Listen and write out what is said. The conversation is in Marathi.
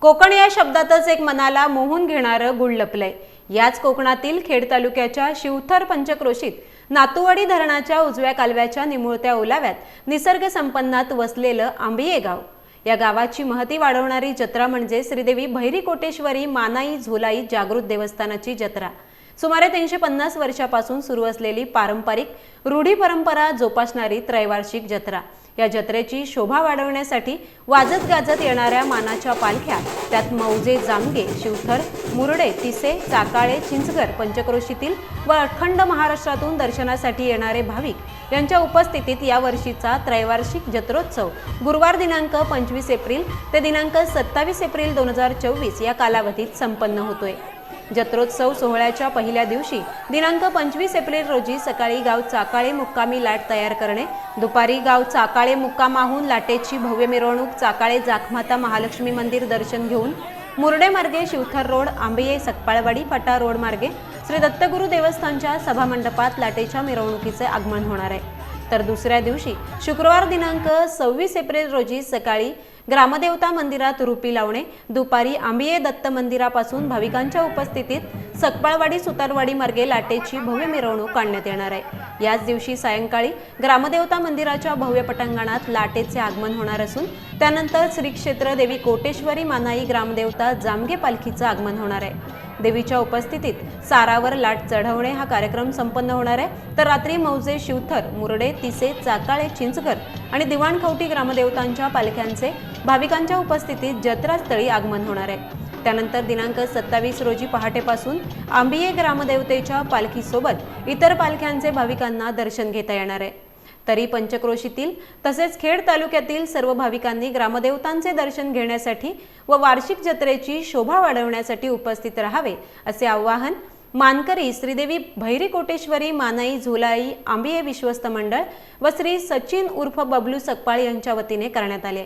कोकण या शब्दातच एक मनाला मोहून घेणारं गुळ लपलंय. याच कोकणातील खेड तालुक्याच्या शिवथर पंचक्रोशीत नातुवाडी धरणाच्या उजव्या कालव्याच्या निमुळत्या ओलाव्यात निसर्ग संपन्नात वसलेलं आंबिये गाव. या गावाची महती वाढवणारी जत्रा म्हणजे श्रीदेवी भैरी कोटेश्वरी मानाई झोलाई जागृत देवस्थानाची जत्रा. सुमारे तीनशे पन्नास वर्षापासून सुरू असलेली पारंपरिक रूढी परंपरा जोपासणारी त्रैवार्षिक जत्रा. या जत्रेची शोभा वाढवण्यासाठी वाजत गाजत येणाऱ्या मानाच्या पालख्या त्यात मौजे जामगे शिवथर मुरडे तिसे चाकाळे चिंचगर पंचक्रोशीतील व अखंड महाराष्ट्रातून दर्शनासाठी येणारे भाविक यांच्या उपस्थितीत यावर्षीचा त्रैवार्षिक जत्रोत्सव गुरुवार दिनांक पंचवीस एप्रिल ते दिनांक सत्तावीस एप्रिल दोन हजार चोवीस या कालावधीत संपन्न होतोय. जत्रोत्सव सोहळ्याच्या पहिल्या दिवशी दिनांक पंचवीस एप्रिल रोजी सकाळी गाव चाकाळे मुक्कामी लाट तयार करणे दुपारी गाव चाकाळे मुक्कामाहून लाटेची भव्य मिरवणूक चाकाळे जाखमाता महालक्ष्मी मंदिर दर्शन घेऊन मुरडे मार्गे शिवथर रोड आंबिये सकपाळवाडी फाटा रोड मार्गे श्री दत्तगुरू देवस्थानच्या सभामंडपात लाटेच्या मिरवणुकीचे आगमन होणार आहे. तर दुसऱ्या दिवशी शुक्रवार दिनांक सव्वीस एप्रिल रोजी सकाळी ग्रामदेवता मंदिरात रुपी लावणे दुपारी आंबिये दत्त मंदिरापासून भाविकांच्या उपस्थितीत सकपाळवाडी सुतारवाडी मार्गे लाटेची भव्य मिरवणूक काढण्यात येणार आहे. याच दिवशी सायंकाळी ग्रामदेवता मंदिराच्या भव्य पटांगणात लाटेचे आगमन होणार असून त्यानंतर श्री क्षेत्र देवी कोटेश्वरी मानाई ग्रामदेवता जामगे पालखीचं आगमन होणार आहे. देवीच्या उपस्थितीत सारावर लाट चढवणे हा कार्यक्रम संपन्न होणार आहे. तर रात्री मौजे शिवथर मुरडे तिसे चाकाळे चिंचघर आणि दिवाणखवटी ग्रामदेवतांच्या पालख्यांचे भाविकांच्या उपस्थितीत जत्रास्थळी आगमन होणार आहे. त्यानंतर दिनांक सत्तावीस रोजी पहाटेपासून आंबिये ग्रामदेवतेच्या पालखीसोबत इतर पालख्यांचे भाविकांना दर्शन घेता येणार आहे. तरी पंचक्रोशीतील तसेच खेड तालुक्यातील सर्व भाविकांनी ग्रामदेवतांचे दर्शन घेण्यासाठी व वार्षिक जत्रेची शोभा वाढवण्यासाठी उपस्थित राहावे असे आवाहन मानकरी श्रीदेवी भैरी कोटेश्वरी मानाई झुलाई आंबिये विश्वस्त मंडळ व श्री सचिन उर्फ बबलू सकपाळ यांच्या वतीने करण्यात आले.